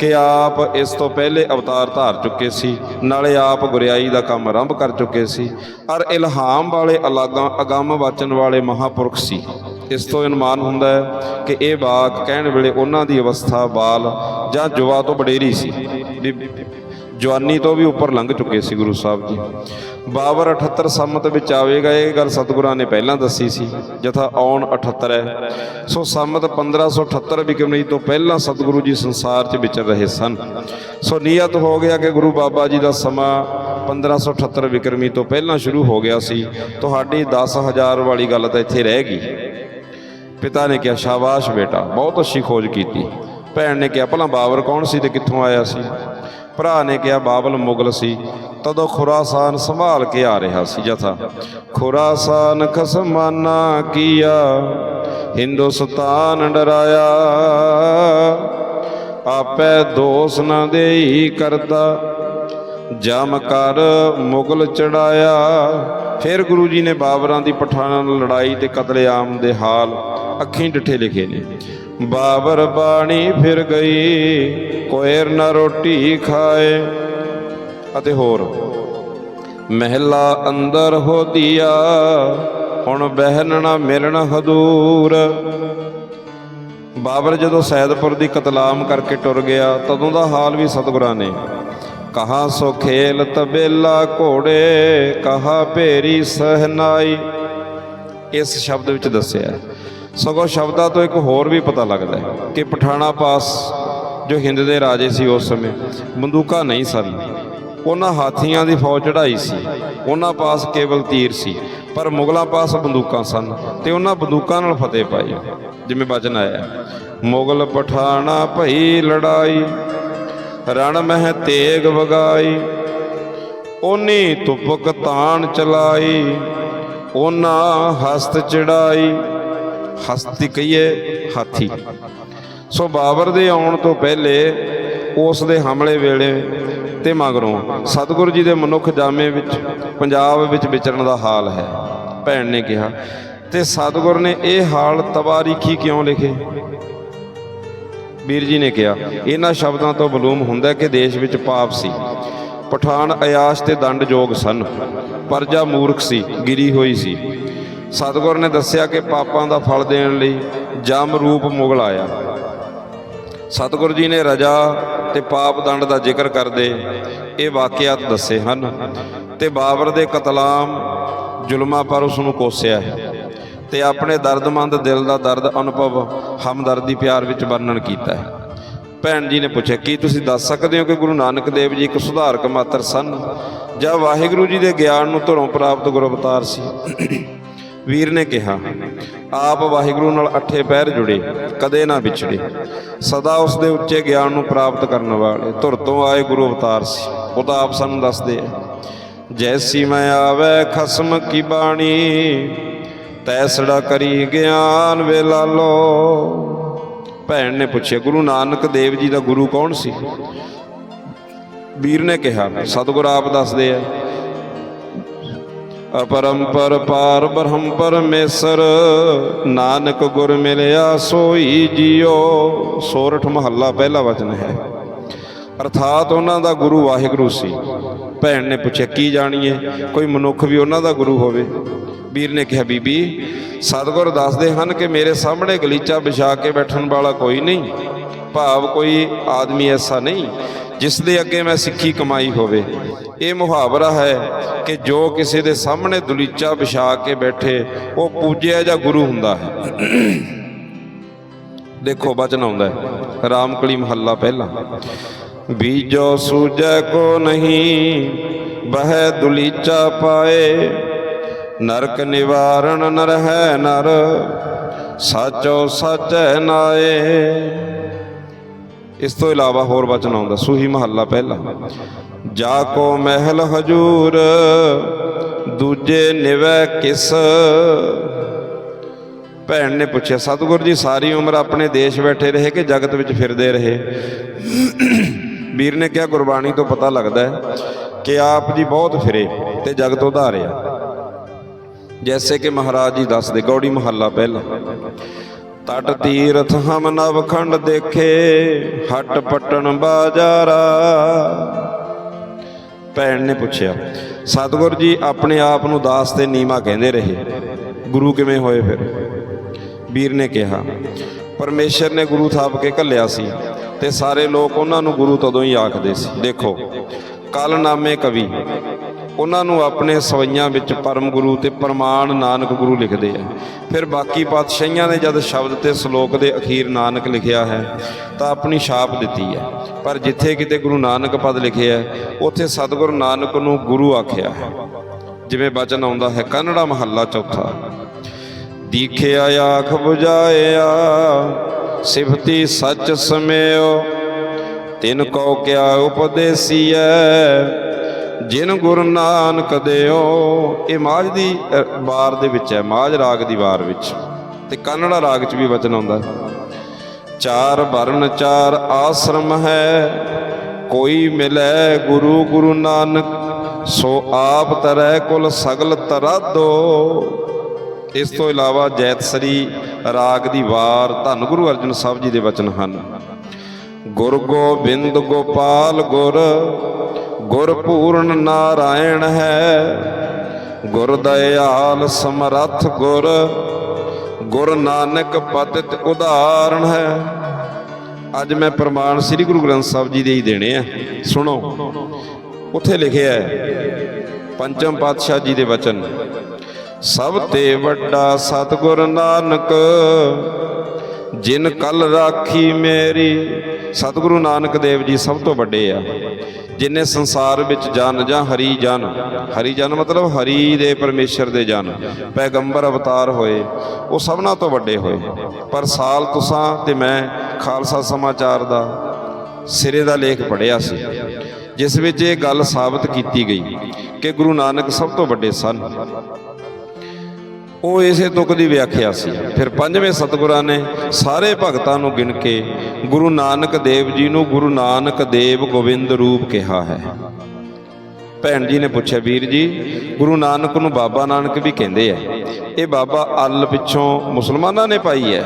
ਕਿ ਆਪ ਇਸ ਤੋਂ ਪਹਿਲੇ ਅਵਤਾਰ ਧਾਰ ਚੁੱਕੇ ਸੀ, ਨਾਲੇ ਆਪ ਗੁਰਿਆਈ ਦਾ ਕੰਮ ਆਰੰਭ ਕਰ ਚੁੱਕੇ ਸੀ। ਔਰ ਇਲਹਾਮ ਵਾਲੇ ਅਲਾਗਾ ਅਗੰਮ ਵਾਚਨ ਵਾਲੇ ਮਹਾਪੁਰਖ ਸੀ। ਇਸ ਤੋਂ ਅਨੁਮਾਨ ਹੁੰਦਾ ਹੈ ਕਿ ਇਹ ਬਾਕ ਕਹਿਣ ਵੇਲੇ ਉਹਨਾਂ ਦੀ ਅਵਸਥਾ ਬਾਲ ਜਾਂ ਜੁਵਾ ਤੋਂ ਵਡੇਰੀ ਸੀ। ਜਵਾਨੀ ਤੋਂ ਵੀ ਉੱਪਰ ਲੰਘ ਚੁੱਕੇ ਸੀ ਗੁਰੂ ਸਾਹਿਬ ਜੀ। ਬਾਬਰ 78 ਸੰਮਤ ਵਿੱਚ ਆਵੇਗਾ, ਇਹ ਗੱਲ ਸਤਿਗੁਰਾਂ ਨੇ ਪਹਿਲਾਂ ਦੱਸੀ ਸੀ, ਜਥਾ ਆਉਣ 78 ਹੈ। ਸੋ ਸੰਮਤ 1578 ਵਿਕਰਮੀ ਤੋਂ ਪਹਿਲਾਂ ਸਤਿਗੁਰੂ ਜੀ ਸੰਸਾਰ 'ਚ ਵਿਚਰ ਰਹੇ ਸਨ। ਸੋ ਨੀਅਤ ਹੋ ਗਿਆ ਕਿ ਗੁਰੂ ਬਾਬਾ ਜੀ ਦਾ ਸਮਾਂ 1578 ਵਿਕਰਮੀ ਤੋਂ ਪਹਿਲਾਂ ਸ਼ੁਰੂ ਹੋ ਗਿਆ ਸੀ। ਤੁਹਾਡੀ 10000 ਵਾਲੀ ਗੱਲ ਤਾਂ ਇੱਥੇ ਰਹਿ ਗਈ। ਪਿਤਾ ਨੇ ਕਿਹਾ, ਸ਼ਾਬਾਸ਼ ਬੇਟਾ, ਬਹੁਤ ਅੱਛੀ ਖੋਜ ਕੀਤੀ। ਭੈਣ ਨੇ ਕਿਹਾ ਭਲਾ ਬਾਬਰ ਕੌਣ ਸੀ ਤੇ ਕਿੱਥੋਂ ਆਇਆ ਸੀ? ਭਰਾ ਨੇ ਕਿਹਾ, ਬਾਬਲ ਮੁਗਲ ਸੀ। ਤਦੋਂ ਖੁਰਾਸਾਨ ਸੰਭਾਲ ਕੇ ਆ ਰਿਹਾ ਸੀ ਜਥਾ। ਖੁਰਾਸਾਨ ਖਸਮਾਨਾ ਕੀਆ, ਹਿੰਦੁਸਤਾਨ ਡਰਾਇਆ। ਆਪੇ ਦੋਸ ਨਾ ਦੇਈ ਕਰਤਾ, ਜਮ ਕਰ ਮੁਗਲ ਚੜਾਇਆ। ਫਿਰ ਗੁਰੂ ਜੀ ਨੇ ਬਾਬਰਾਂ ਦੀ ਪਠਾਨਾਂ ਨਾਲ ਲੜਾਈ ਤੇ ਕਤਲੇਆਮ ਦੇ ਹਾਲ ਅੱਖੀਂ ਡਿੱਠੇ ਲਿਖੇ ਨੇ। ਬਾਬਰ ਬਾਣੀ ਫਿਰ ਗਈ, ਕੋਇਰ ਨਾ ਰੋਟੀ ਖਾਏ। ਅਤੇ ਹੋਰ, ਮਹਿਲਾ ਅੰਦਰ ਹੋ ਦਿਆ, ਹੁਣ ਬਹਿਨ ਨਾ ਮਿਲਣ ਹਦੂਰ। ਬਾਬਰ ਜਦੋਂ ਸੈਦਪੁਰ ਦੀ ਕਤਲਾਮ ਕਰਕੇ ਟੁਰ ਗਿਆ, ਤਦੋਂ ਦਾ ਹਾਲ ਵੀ ਸਤਿਗੁਰਾਂ ਨੇ। ਕਹਾ ਸੋ ਖੇਲ ਤਬੇਲਾ ਘੋੜੇ, ਕਹਾ ਭੇਰੀ ਸਹਨਾਈ। ਇਸ ਸ਼ਬਦ ਵਿੱਚ ਦੱਸਿਆ ਸਗੋਂ ਸ਼ਬਦਾਂ ਤੋਂ ਇੱਕ ਹੋਰ ਵੀ ਪਤਾ ਲੱਗਦਾ ਹੈ ਕਿ ਪਠਾਣਾ ਪਾਸ ਜੋ ਹਿੰਦ ਦੇ ਰਾਜੇ ਸੀ ਉਸ ਸਮੇਂ, ਬੰਦੂਕਾਂ ਨਹੀਂ ਸਨ। ਉਹਨਾਂ ਹਾਥੀਆਂ ਦੀ ਫੌਜ ਚੜਾਈ ਸੀ। ਉਹਨਾਂ ਪਾਸ ਕੇਵਲ ਤੀਰ ਸੀ, ਪਰ ਮੁਗਲਾਂ ਪਾਸ ਬੰਦੂਕਾਂ ਸਨ ਤੇ ਉਹਨਾਂ ਬੰਦੂਕਾਂ ਨਾਲ ਫਤਿਹ ਪਾਈ। ਜਿਵੇਂ ਬਚਨ ਆਇਆ, ਮੁਗਲ ਪਠਾਣਾ ਭਈ ਲੜਾਈ, ਰਣ ਮਹਿ ਤੇਗ ਵਗਾਈ, ਓਨੀ ਤੁਪਕ ਤਾਣ ਚਲਾਈ ਉਹਨਾਂ ਹਸਤ ਚੜਾਈ ਹਸਤੀ ਕਹੀਏ ਹਾਥੀ। ਸੋ ਬਾਬਰ ਦੇ ਆਉਣ ਤੋਂ ਪਹਿਲੇ ਉਸ ਦੇ ਹਮਲੇ ਵੇਲੇ ਤੇ ਮਗਰੋਂ ਸਤਿਗੁਰੂ ਜੀ ਦੇ ਮਨੁੱਖ ਜਾਮੇ ਵਿੱਚ, ਪੰਜਾਬ ਵਿੱਚ ਵਿਚਰਨ ਦਾ ਹਾਲ ਹੈ। ਭੈਣ ਨੇ ਕਿਹਾ, ਤੇ ਸਤਿਗੁਰ ਨੇ ਇਹ ਹਾਲ ਤਵਾਰੀਖੀ ਕਿਉਂ ਲਿਖੇ? ਵੀਰ ਜੀ ਨੇ ਕਿਹਾ, ਇਹਨਾਂ ਸ਼ਬਦਾਂ ਤੋਂ ਬਲੂਮ ਹੁੰਦਾ ਕਿ ਦੇਸ਼ ਵਿੱਚ ਪਾਪ ਸੀ। ਪਠਾਨ ਅਯਾਸ਼ ਤੇ ਦੰਡ ਜੋਗ ਸਨ। ਪਰਜਾ ਮੂਰਖ ਸੀ, ਗਿਰੀ ਹੋਈ ਸੀ। ਸਤਿਗੁਰ ਨੇ ਦੱਸਿਆ ਕਿ ਪਾਪਾਂ ਦਾ ਫਲ ਦੇਣ ਲਈ ਜਮ ਰੂਪ ਮੁਗਲ ਆਇਆ। ਸਤਿਗੁਰੂ ਜੀ ਨੇ ਰਜਾ ਤੇ ਪਾਪ ਦੰਡ ਦਾ ਜ਼ਿਕਰ ਕਰਦੇ ਇਹ ਵਾਕਿਆਤ ਦੱਸੇ ਹਨ ਤੇ ਬਾਬਰ ਦੇ ਕਤਲਾਮ ਜ਼ੁਲਮਾਂ ਪਰ ਉਸ ਨੂੰ ਕੋਸਿਆ ਹੈ ਤੇ ਆਪਣੇ ਦਰਦਮੰਦ ਦਿਲ ਦਾ ਦਰਦ ਅਨੁਭਵ ਹਮਦਰਦੀ ਪਿਆਰ ਵਿੱਚ ਵਰਣਨ ਕੀਤਾ ਹੈ। ਭੈਣ ਜੀ ਨੇ ਪੁੱਛਿਆ, ਕੀ ਤੁਸੀਂ ਦੱਸ ਸਕਦੇ ਹੋ ਕਿ ਗੁਰੂ ਨਾਨਕ ਦੇਵ ਜੀ ਇੱਕ ਸੁਧਾਰਕ ਮਾਤਰ ਸਨ ਜਾਂ ਵਾਹਿਗੁਰੂ ਜੀ ਦੇ ਗਿਆਨ ਨੂੰ ਧੁਰੋਂ ਪ੍ਰਾਪਤ ਗੁਰੂ ਅਵਤਾਰ ਸੀ? ਵੀਰ ਨੇ ਕਿਹਾ, ਆਪ ਵਾਹਿਗੁਰੂ ਨਾਲ ਅੱਠੇ ਪੈਰ ਜੁੜੇ, ਕਦੇ ਨਾ ਵਿਛੜੇ। ਸਦਾ ਉਸ ਦੇ ਉੱਚੇ ਗਿਆਨ ਨੂੰ ਪ੍ਰਾਪਤ ਕਰਨ ਵਾਲੇ, ਧੁਰ ਤੋਂ ਆਏ ਗੁਰੂ ਅਵਤਾਰ ਸੀ। ਉਹ ਤਾਂ ਆਪ ਸਾਨੂੰ ਦੱਸਦੇ ਆ, ਜੈਸੀ ਮੈਂ ਆਵੇ, ਖਸਮ ਕੀ ਬਾਣੀ? ਤੈਸੜਾ ਕਰੀ ਗਿਆਨ ਵੇ ਲਾਲੋ ਭੈਣ ਨੇ ਪੁੱਛਿਆ, ਗੁਰੂ ਨਾਨਕ ਦੇਵ ਜੀ ਦਾ ਗੁਰੂ ਕੌਣ ਸੀ? ਵੀਰ ਨੇ ਕਿਹਾ, ਸਤਿਗੁਰ ਆਪ ਦੱਸਦੇ ਆ ਅਪਰੰਪਰ ਪਾਰ ਬ੍ਰਹਮ ਪਰਮੇਸ਼ਰ ਨਾਨਕ ਗੁਰ ਮਿਲਿਆ ਸੋਈ ਜਿਉ ਸੋਰਠ ਮਹੱਲਾ ਪਹਿਲਾ ਵਚਨ ਹੈ। ਅਰਥਾਤ ਉਹਨਾਂ ਦਾ ਗੁਰੂ ਵਾਹਿਗੁਰੂ ਸੀ। ਭੈਣ ਨੇ ਪੁੱਛਿਆ, ਕੀ ਜਾਣੀਏ? ਕੋਈ ਮਨੁੱਖ ਵੀ ਉਹਨਾਂ ਦਾ ਗੁਰੂ ਹੋਵੇ? ਵੀਰ ਨੇ ਕਿਹਾ, ਬੀਬੀ, ਸਤਿਗੁਰ ਦੱਸਦੇ ਹਨ ਕਿ ਮੇਰੇ ਸਾਹਮਣੇ ਗਲੀਚਾ ਵਿਛਾ ਕੇ ਬੈਠਣ ਵਾਲਾ ਕੋਈ ਨਹੀਂ, ਭਾਵ ਕੋਈ ਆਦਮੀ ਐਸਾ ਨਹੀਂ, ਜਿਸ ਦੇ ਅੱਗੇ ਮੈਂ ਸਿੱਖੀ ਕਮਾਈ ਹੋਵੇ। ਇਹ ਮੁਹਾਵਰਾ ਹੈ ਕਿ ਜੋ ਕਿਸੇ ਦੇ ਸਾਹਮਣੇ ਦੁਲੀਚਾ ਵਿਛਾ ਕੇ ਬੈਠੇ, ਉਹ ਪੂਜਿਆ ਜਾਂ ਗੁਰੂ ਹੁੰਦਾ ਹੈ। ਦੇਖੋ, ਬਚਨ ਆਉਂਦਾ ਹੈ। ਰਾਮਕਲੀ ਮਹੱਲਾ ਪਹਿਲਾ। ਬੀਜੋ ਸੂਜੈ ਕੋ ਨਹੀਂ, ਬਹਿ ਦੁਲੀਚਾ ਪਾਏ ਨਰਕ ਨਿਵਾਰਣ ਨਰ ਹੈ ਨਰ, ਸਾਚੋ ਸਾਚੈ ਨਾਏ। ਇਸ ਤੋਂ ਇਲਾਵਾ ਹੋਰ ਵਚਨ ਆਉਂਦਾ, ਸੂਹੀ ਮਹੱਲਾ ਪਹਿਲਾ। ਜਾ ਕੋ ਮਹਿਲ ਹਜੂਰ, ਦੂਜੇ ਨਿਵੈ ਕਿਸ। ਭੈਣ ਨੇ ਪੁੱਛਿਆ, ਸਤਿਗੁਰ ਜੀ, ਸਾਰੀ ਉਮਰ ਆਪਣੇ ਦੇਸ਼ ਬੈਠੇ ਰਹੇ ਕਿ ਜਗਤ ਵਿੱਚ ਫਿਰਦੇ ਰਹੇ? ਵੀਰ ਨੇ ਕਿਹਾ, ਗੁਰਬਾਣੀ ਤੋਂ ਪਤਾ ਲੱਗਦਾ ਹੈ ਕਿ ਆਪ ਜੀ ਬਹੁਤ ਫਿਰੇ ਤੇ ਜਗਤ ਉਧਾਰਿਆ। ਜੈਸੇ ਕਿ ਮਹਾਰਾਜ ਜੀ ਦੱਸਦੇ ਗੌੜੀ ਮਹੱਲਾ ਪਹਿਲਾ ਤਟ ਤੀਰਥ ਹਮ ਨਵਖੰਡ ਦੇਖੇ ਹਟ ਪਟਣ ਬਾਜਾਰਾ ਭੈਣ ਨੇ ਪੁੱਛਿਆ ਸਤਿਗੁਰ ਜੀ ਆਪਣੇ ਆਪ ਨੂੰ ਦਾਸ ਤੇ ਨੀਮਾ ਕਹਿੰਦੇ ਰਹੇ ਗੁਰੂ ਕਿਵੇਂ ਹੋਏ ਫਿਰ ਵੀਰ ਨੇ ਕਿਹਾ ਪਰਮੇਸ਼ਰ ਨੇ ਗੁਰੂ ਥਾਪ ਕੇ ਘੱਲਿਆ ਸੀ ਤੇ ਸਾਰੇ ਲੋਕ ਉਹਨਾਂ ਨੂੰ ਗੁਰੂ ਤਦੋਂ ਹੀ ਆਖਦੇ ਸੀ ਦੇਖੋ ਕਲਨਾਮੇ ਕਵੀ ਉਹਨਾਂ ਨੂੰ ਆਪਣੇ ਸਵਈਆਂ ਵਿੱਚ ਪਰਮ ਗੁਰੂ ਤੇ ਪ੍ਰਮਾਣ ਨਾਨਕ ਗੁਰੂ ਲਿਖਦੇ ਆ। ਫਿਰ ਬਾਕੀ ਪਾਤਸ਼ਾਹੀਆਂ ਨੇ ਜਦ ਸ਼ਬਦ ਤੇ ਸ਼ਲੋਕ ਦੇ ਅਖੀਰ ਨਾਨਕ ਲਿਖਿਆ ਹੈ, ਤਾਂ ਆਪਣੀ ਛਾਪ ਦਿੱਤੀ ਹੈ। ਪਰ ਜਿੱਥੇ ਕਿਤੇ ਗੁਰੂ ਨਾਨਕ ਪਦ ਲਿਖਿਆ ਹੈ ਉੱਥੇ ਸਤਿਗੁਰੂ ਨਾਨਕ ਨੂੰ ਗੁਰੂ ਆਖਿਆ ਹੈ। ਜਿਵੇਂ ਬਚਨ ਆਉਂਦਾ ਹੈ, ਕੰਨੜਾ ਮਹੱਲਾ ਚੌਥਾ ਦੀਖਿਆ ਆਖ 부ਝਾਇਆ ਸਿਫਤੀ ਸੱਚ ਸਮਿਓ, ਤਿਨ ਕੋ ਕਿਆ ਉਪਦੇਸੀਐ ਜਿਨ ਗੁਰ ਨਾਨਕ ਦਿਓ, ਇਹ ਮਾਝ ਦੀ ਵਾਰ ਦੇ ਵਿੱਚ ਹੈ, ਮਾਝ ਰਾਗ ਦੀ ਵਾਰ ਵਿੱਚ। ਤੇ ਕਾਨੜਾ ਰਾਗ 'ਚ ਵੀ ਵਚਨ ਆਉਂਦਾ ਚਾਰ ਵਰਨ ਚਾਰ ਆਸ਼ਰਮ ਹੈ, ਕੋਈ ਮਿਲੈ ਗੁਰੂ ਗੁਰੂ ਨਾਨਕ, ਸੋ ਆਪ ਤਰੈ ਕੁਲ ਸਗਲ ਤਰਾਦੋ। ਇਸ ਤੋਂ ਇਲਾਵਾ ਜੈਤਸਰੀ ਰਾਗ ਦੀ ਵਾਰ ਧੰਨ ਗੁਰੂ ਅਰਜਨ ਸਾਹਿਬ ਜੀ ਦੇ ਵਚਨ ਹਨ। ਗੁਰ ਗੋਬਿੰਦ ਗੋਪਾਲ ਗੁਰ ਗੁਰ ਪੂਰਨ ਨਾਰਾਇਣ ਹੈ। ਗੁਰ ਦਇਆਲ ਸਮਰੱਥ ਗੁਰ। ਗੁਰ ਨਾਨਕ ਪਤਿਤ ਉਦਾਹਰਣ ਹੈ। ਅੱਜ ਮੈਂ ਪ੍ਰਮਾਣ ਸ੍ਰੀ ਗੁਰੂ ਗ੍ਰੰਥ ਸਾਹਿਬ ਜੀ ਦੇ ਹੀ ਦੇਣੇ ਆ। ਸੁਣੋ, ਉੱਥੇ ਲਿਖਿਆ ਹੈ, ਪੰਚਮ ਪਾਤਸ਼ਾਹ ਜੀ ਦੇ ਵਚਨ, ਸਭ ਤੇ ਵੱਡਾ ਸਤਿਗੁਰ ਨਾਨਕ ਜਿਨ ਕਲ ਰਾਖੀ ਮੇਰੀ, ਸਤਿਗੁਰੂ ਨਾਨਕ ਦੇਵ ਜੀ ਸਭ ਤੋਂ ਵੱਡੇ ਆ। ਜਿਨੇ ਸੰਸਾਰ ਵਿੱਚ ਜਨ ਜਾਂ ਹਰੀ ਜਨ ਹਰੀ ਜਨ ਮਤਲਬ ਹਰੀ ਦੇ ਪਰਮੇਸ਼ਰ ਦੇ ਜਨ, ਪੈਗੰਬਰ ਅਵਤਾਰ ਹੋਏ, ਉਹ ਸਭਨਾ ਤੋਂ ਵੱਡੇ ਹੋਏ। ਪਰ ਸਾਲ ਤੁਸਾਂ ਤੇ ਮੈਂ ਖਾਲਸਾ ਸਮਾਚਾਰ ਦਾ ਸਿਰੇ ਦਾ ਲੇਖ ਪੜਿਆ ਸੀ, ਜਿਸ ਵਿੱਚ ਇਹ ਗੱਲ ਸਾਬਤ ਕੀਤੀ ਗਈ ਕਿ ਗੁਰੂ ਨਾਨਕ ਸਭ ਤੋਂ ਵੱਡੇ ਸਨ। ਉਹ ਇਸੇ ਤੁਕ ਦੀ ਵਿਆਖਿਆ ਸੀ। ਫਿਰ ਪੰਜਵੇਂ ਸਤਿਗੁਰਾਂ ਨੇ ਸਾਰੇ ਭਗਤਾਂ ਨੂੰ ਗਿਣ ਕੇ ਗੁਰੂ ਨਾਨਕ ਦੇਵ ਜੀ ਨੂੰ ਗੁਰੂ ਨਾਨਕ ਦੇਵ ਗੋਬਿੰਦ ਰੂਪ ਕਿਹਾ ਹੈ। ਭੈਣ ਜੀ ਨੇ ਪੁੱਛਿਆ, ਵੀਰ ਜੀ, ਗੁਰੂ ਨਾਨਕ ਨੂੰ ਬਾਬਾ ਨਾਨਕ ਵੀ ਕਹਿੰਦੇ ਆ। ਇਹ ਬਾਬਾ ਅਲ ਪਿੱਛੋਂ ਮੁਸਲਮਾਨਾਂ ਨੇ ਪਾਈ ਹੈ।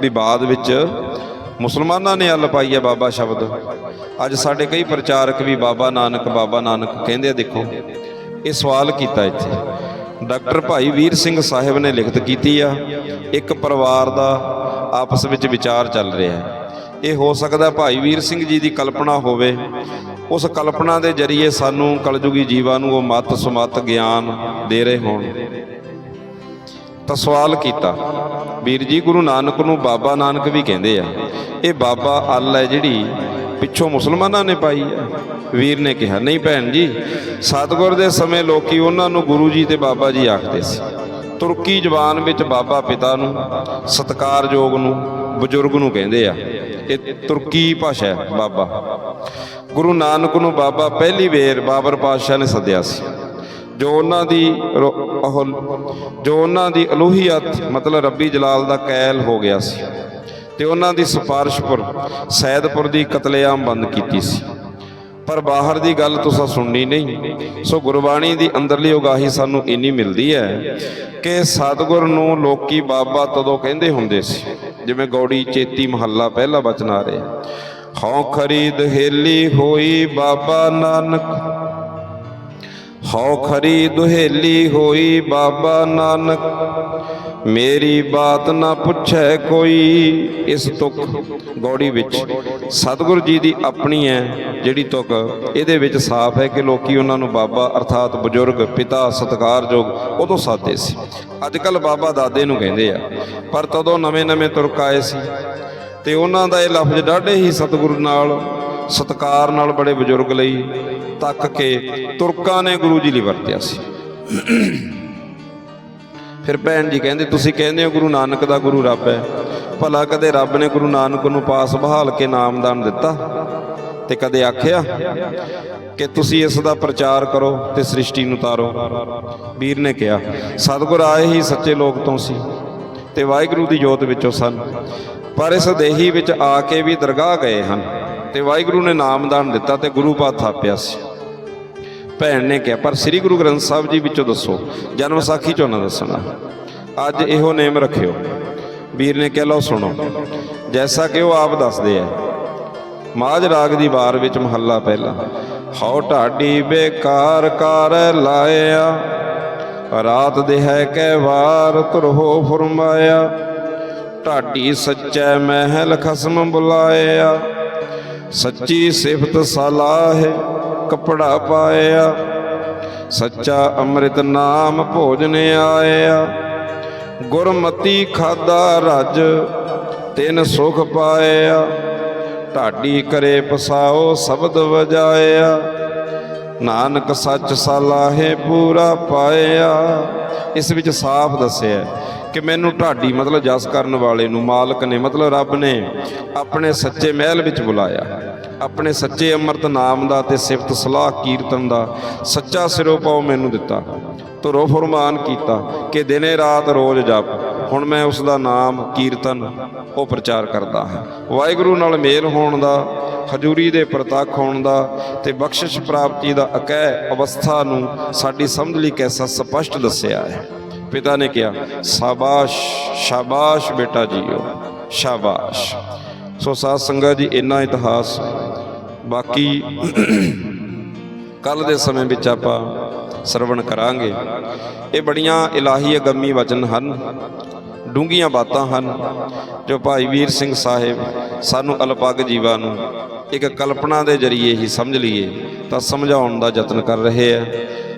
ਵੀ ਬਾਅਦ ਵਿੱਚ ਮੁਸਲਮਾਨਾਂ ਨੇ ਅਲ ਪਾਈ ਹੈ ਬਾਬਾ ਸ਼ਬਦ। ਅੱਜ ਸਾਡੇ ਕਈ ਪ੍ਰਚਾਰਕ ਵੀ ਬਾਬਾ ਨਾਨਕ ਬਾਬਾ ਨਾਨਕ ਕਹਿੰਦੇ ਆ, ਦੇਖੋ, ਇਹ ਸਵਾਲ ਕੀਤਾ ਇੱਥੇ। ਡਾਕਟਰ ਭਾਈ ਵੀਰ ਸਿੰਘ ਸਾਹਿਬ ਨੇ ਲਿਖਤ ਕੀਤੀ ਆ, ਇੱਕ ਪਰਿਵਾਰ ਦਾ ਆਪਸ ਵਿੱਚ ਵਿਚਾਰ ਚੱਲ ਰਿਹਾ ਹੈ। ਇਹ ਹੋ ਸਕਦਾ ਭਾਈ ਵੀਰ ਸਿੰਘ ਜੀ ਦੀ ਕਲਪਨਾ ਹੋਵੇ। ਉਸ ਕਲਪਨਾ ਦੇ ਜਰੀਏ ਸਾਨੂੰ ਕਲਯੁਗੀ ਜੀਵਾਂ ਨੂੰ ਉਹ ਮਤ ਸਮਤ ਗਿਆਨ ਦੇ ਰਹੇ ਹੋਣ। ਤਾਂ ਸਵਾਲ ਕੀਤਾ, ਵੀਰ ਜੀ ਗੁਰੂ ਨਾਨਕ ਨੂੰ ਬਾਬਾ ਨਾਨਕ ਵੀ ਕਹਿੰਦੇ ਆ, ਇਹ ਬਾਬਾ ਅੱਲ ਹੈ ਜਿਹੜੀ ਪਿੱਛੋਂ ਮੁਸਲਮਾਨਾਂ ਨੇ ਪਾਈ ਹੈ ਵੀਰ ਨੇ ਕਿਹਾ, ਨਹੀਂ ਭੈਣ ਜੀ, ਸਤਿਗੁਰ ਦੇ ਸਮੇਂ ਲੋਕੀ ਉਹਨਾਂ ਨੂੰ ਗੁਰੂ ਜੀ ਤੇ ਬਾਬਾ ਜੀ ਆਖਦੇ ਸੀ। ਤੁਰਕੀ ਜ਼ਬਾਨ ਵਿੱਚ ਬਾਬਾ ਪਿਤਾ ਨੂੰ, ਸਤਕਾਰਯੋਗ ਨੂੰ, ਬਜ਼ੁਰਗ ਨੂੰ ਕਹਿੰਦੇ ਆ, ਇਹ ਤੁਰਕੀ ਭਾਸ਼ਾ ਹੈ ਬਾਬਾ। ਗੁਰੂ ਨਾਨਕ ਨੂੰ ਬਾਬਾ ਪਹਿਲੀ ਵੇਰ ਬਾਬਰ ਪਾਤਸ਼ਾਹ ਨੇ ਸੱਦਿਆ ਸੀ। ਜੋ ਉਹਨਾਂ ਦੀ ਰੋ- ਜੋ ਉਹਨਾਂ ਦੀ ਅਲੂਹੀਅਤ ਮਤਲਬ ਰੱਬੀ ਜਲਾਲ ਦਾ ਕੈਲ ਹੋ ਗਿਆ ਸੀ। ਤੇ ਉਹਨਾਂ ਦੀ ਸਿਫਾਰਿਸ਼ਪੁਰ ਸੈਦਪੁਰ ਦੀ ਕਤਲੇਆਮ ਬੰਦ ਕੀਤੀ ਸੀ। ਪਰ ਬਾਹਰ ਦੀ ਗੱਲ ਤੁਸੀਂ ਸੁਣਨੀ ਨਹੀਂ। ਸੋ ਗੁਰਬਾਣੀ ਦੀ ਅੰਦਰਲੀ ਉਗਾਹੀ ਸਾਨੂੰ ਇੰਨੀ ਮਿਲਦੀ ਹੈ ਕਿ ਸਤਿਗੁਰ ਨੂੰ ਲੋਕੀ ਬਾਬਾ ਤਦੋਂ ਕਹਿੰਦੇ ਹੁੰਦੇ ਸੀ, ਜਿਵੇਂ ਗੌੜੀ ਚੇਤੀ ਮਹੱਲਾ ਪਹਿਲਾ ਬਚਨ ਆ ਰਿਹਾ। ਹਉ ਖਰੀਦ ਹੇਲੀ ਹੋਈ ਬਾਬਾ ਨਾਨਕ, ਹਉ ਖਰੀ ਦੁਹੇਲੀ ਹੋਈ ਬਾਬਾ ਨਾਨਕ ਮੇਰੀ ਬਾਤ ਨਾ ਪੁੱਛੈ ਕੋਈ, ਇਸ ਤੁਕ ਗੌੜੀ ਵਿੱਚ। ਸਤਿਗੁਰੂ ਜੀ ਦੀ ਆਪਣੀ ਹੈ ਜਿਹੜੀ ਤੁਕ, ਇਹਦੇ ਵਿੱਚ ਸਾਫ਼ ਹੈ ਕਿ ਲੋਕੀ ਉਹਨਾਂ ਨੂੰ ਬਾਬਾ ਅਰਥਾਤ ਬਜ਼ੁਰਗ, ਪਿਤਾ ਸਤਿਕਾਰਯੋਗ ਉਦੋਂ ਸਾਦੇ ਸੀ। ਅੱਜ ਕੱਲ ਬਾਬਾ ਦਾਦੇ ਨੂੰ ਕਹਿੰਦੇ ਆ, ਪਰ ਤਦੋਂ ਨਵੇਂ-ਨਵੇਂ ਤੁਰਕ ਆਏ ਸੀ ਤੇ ਉਹਨਾਂ ਦਾ ਇਹ ਲਫ਼ਜ਼ ਡਾਢੇ ਹੀ ਸਤਿਗੁਰੂ ਨਾਲ, ਸਤਕਾਰ ਨਾਲ ਬੜੇ ਬਜ਼ੁਰਗ ਲਈ ਤੱਕ ਕੇ ਤੁਰਕਾਂ ਨੇ ਗੁਰੂ ਜੀ ਲਈ ਵਰਤਿਆ ਸੀ। ਫਿਰ ਭੈਣ ਜੀ ਕਹਿੰਦੇ, ਤੁਸੀਂ ਕਹਿੰਦੇ ਹੋ ਗੁਰੂ ਨਾਨਕ ਦਾ ਗੁਰੂ ਰੱਬ ਹੈ। ਭਲਾ ਕਦੇ ਰੱਬ ਨੇ ਗੁਰੂ ਨਾਨਕ ਨੂੰ ਪਾਸ ਬਹਾਲ ਕੇ ਨਾਮਦਾਨ ਦਿੱਤਾ? ਤੇ ਕਦੇ ਆਖਿਆ ਕਿ ਤੁਸੀਂ ਇਸ ਦਾ ਪ੍ਰਚਾਰ ਕਰੋ ਤੇ ਸ੍ਰਿਸ਼ਟੀ ਨੂੰ ਤਾਰੋ ਵੀਰ ਨੇ ਕਿਹਾ, ਸਤਿਗੁਰ ਆਏ ਹੀ ਸੱਚੇ ਲੋਕ ਤੋਂ ਸੀ ਤੇ ਵਾਹਿਗੁਰੂ ਦੀ ਜੋਤ ਵਿੱਚੋਂ ਸਨ। ਪਰ ਇਸ ਦੇਹੀ ਵਿੱਚ ਆ ਕੇ ਵੀ ਦਰਗਾਹ ਗਏ ਹਨ ਤੇ ਵਾਹਿਗੁਰੂ ਨੇ ਨਾਮਦਾਨ ਦਿੱਤਾ ਤੇ ਗੁਰੂ ਪਾਤ ਥਾਪਿਆ ਸੀ। ਭੈਣ ਨੇ ਕਿਹਾ, ਪਰ ਸ੍ਰੀ ਗੁਰੂ ਗ੍ਰੰਥ ਸਾਹਿਬ ਜੀ ਵਿੱਚੋਂ ਦੱਸੋ, ਜਨਮ ਸਾਖੀ ਚੋਂ ਨਾ ਦੱਸਣਾ। ਅੱਜ ਇਹੋ ਨੇਮ ਰੱਖਿਓ। ਵੀਰ ਨੇ ਕਿਹਾ, ਲਓ ਸੁਣੋ, ਜੈਸਾ ਕਿ ਉਹ ਆਪ ਦੱਸਦੇ ਆ, ਮਾਝ ਰਾਗ ਦੀ ਵਾਰ ਵਿੱਚ ਮਹੱਲਾ ਪਹਿਲਾ, ਹਉ ਢਾਡੀ ਬੇਕਾਰ ਕਰ ਲਾਇਆ, ਰਾਤ ਦੇ ਹੈ ਕੈ ਵਾਰ ਤੁਰਹੋ ਫਰਮਾਇਆ, ਢਾਡੀ ਸੱਚੈ ਮਹਿਲ ਖਸਮ ਬੁਲਾਇਆ, ਸੱਚੀ ਸਿਫਤ ਸਲਾਹ ਕਪੜਾ ਪਾਇਆ, ਸੱਚਾ ਅੰਮ੍ਰਿਤ ਨਾਮ ਭੋਜਨ ਆਇਆ। ਗੁਰਮਤੀ ਖਾਦਾ ਰਜ, ਤਿਨ ਸੁਖ ਪਾਇਆ। ਢਾਡੀ ਕਰੇ ਪਸਾਓ ਸ਼ਬਦ ਵਜਾਇਆ। ਨਾਨਕ ਸੱਚ ਸਲਾਹੇ ਪੂਰਾ ਪਾਇਆ। ਇਸ ਵਿੱਚ ਸਾਫ਼ ਦੱਸਿਆ ਕਿ ਮੈਨੂੰ ਢਾਡੀ ਮਤਲਬ ਜਸ ਕਰਨ ਵਾਲੇ ਨੂੰ ਮਾਲਕ ਨੇ, ਮਤਲਬ ਰੱਬ ਨੇ ਆਪਣੇ ਸੱਚੇ ਮਹਿਲ ਵਿੱਚ ਬੁਲਾਇਆ। ਆਪਣੇ ਸੱਚੇ ਅੰਮ੍ਰਿਤ ਨਾਮ ਦਾ ਤੇ ਸਿਫਤ ਸਲਾਹ ਕੀਰਤਨ ਦਾ ਸੱਚਾ ਸਿਰੋ ਪਾਉ ਮੈਨੂੰ ਦਿੱਤਾ। ਧੁਰੋ ਫਰਮਾਨ ਕੀਤਾ ਕਿ ਦਿਨੇ ਰਾਤ ਰੋਜ਼ ਜਪ। ਹੁਣ ਮੈਂ ਉਸ ਦਾ ਨਾਮ ਕੀਰਤਨ ਉਹ ਪ੍ਰਚਾਰ ਕਰਦਾ ਹਾਂ। ਵਾਹਿਗੁਰੂ ਨਾਲ ਮੇਲ ਹੋਣ ਦਾ, ਹਜੂਰੀ ਦੇ ਪ੍ਰਤੱਖ ਹੋਣ ਦਾ ਤੇ ਬਖਸ਼ਿਸ਼ ਪ੍ਰਾਪਤੀ ਦਾ ਅਕੈ ਅਵਸਥਾ ਨੂੰ ਸਾਡੀ ਸਮਝ ਲਈ ਕੈਸਾ ਸਪਸ਼ਟ ਦੱਸਿਆ ਹੈ। ਪਿਤਾ ਨੇ ਕਿਹਾ, ਸ਼ਾਬਾਸ਼ ਸ਼ਾਬਾਸ਼ ਬੇਟਾ ਜੀਓ, ਸ਼ਾਬਾਸ਼। ਸੋ ਸਾਧ ਸੰਗਤ ਜੀ, ਇੰਨਾ ਇਤਿਹਾਸ ਬਾਕੀ ਕੱਲ ਦੇ ਸਮੇਂ ਵਿੱਚ ਆਪਾਂ ਸਰਵਣ ਕਰਾਂਗੇ। ਇਹ ਬੜੀਆਂ ਇਲਾਹੀ ਅਗੰਮੀ ਵਚਨ ਹਨ, ਡੂੰਘੀਆਂ ਬਾਤਾਂ ਹਨ, ਜੋ ਭਾਈ ਵੀਰ ਸਿੰਘ ਸਾਹਿਬ ਸਾਨੂੰ ਅਲਪਗ ਜੀਵਾਂ ਨੂੰ ਇੱਕ ਕਲਪਨਾ ਦੇ ਜ਼ਰੀਏ ਹੀ ਸਮਝ ਲਈਏ ਤਾਂ ਸਮਝਾਉਣ ਦਾ ਯਤਨ ਕਰ ਰਹੇ ਆ।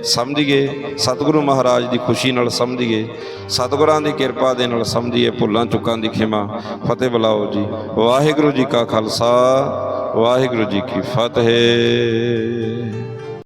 ਸਮਝੀਏ, ਸਤਿਗੁਰੂ ਮਹਾਰਾਜ ਦੀ ਖੁਸ਼ੀ ਨਾਲ ਸਮਝੀਏ, ਸਤਿਗੁਰਾਂ ਦੀ ਕਿਰਪਾ ਦੇ ਨਾਲ ਸਮਝੀਏ, ਭੁੱਲਾਂ ਚੁੱਕਾਂ ਦੀ ਖਿਮਾ। ਫਤਿਹ ਬੁਲਾਓ ਜੀ। ਵਾਹਿਗੁਰੂ ਜੀ ਕਾ ਖਾਲਸਾ, ਵਾਹਿਗੁਰੂ ਜੀ ਕੀ ਫਤਿਹ।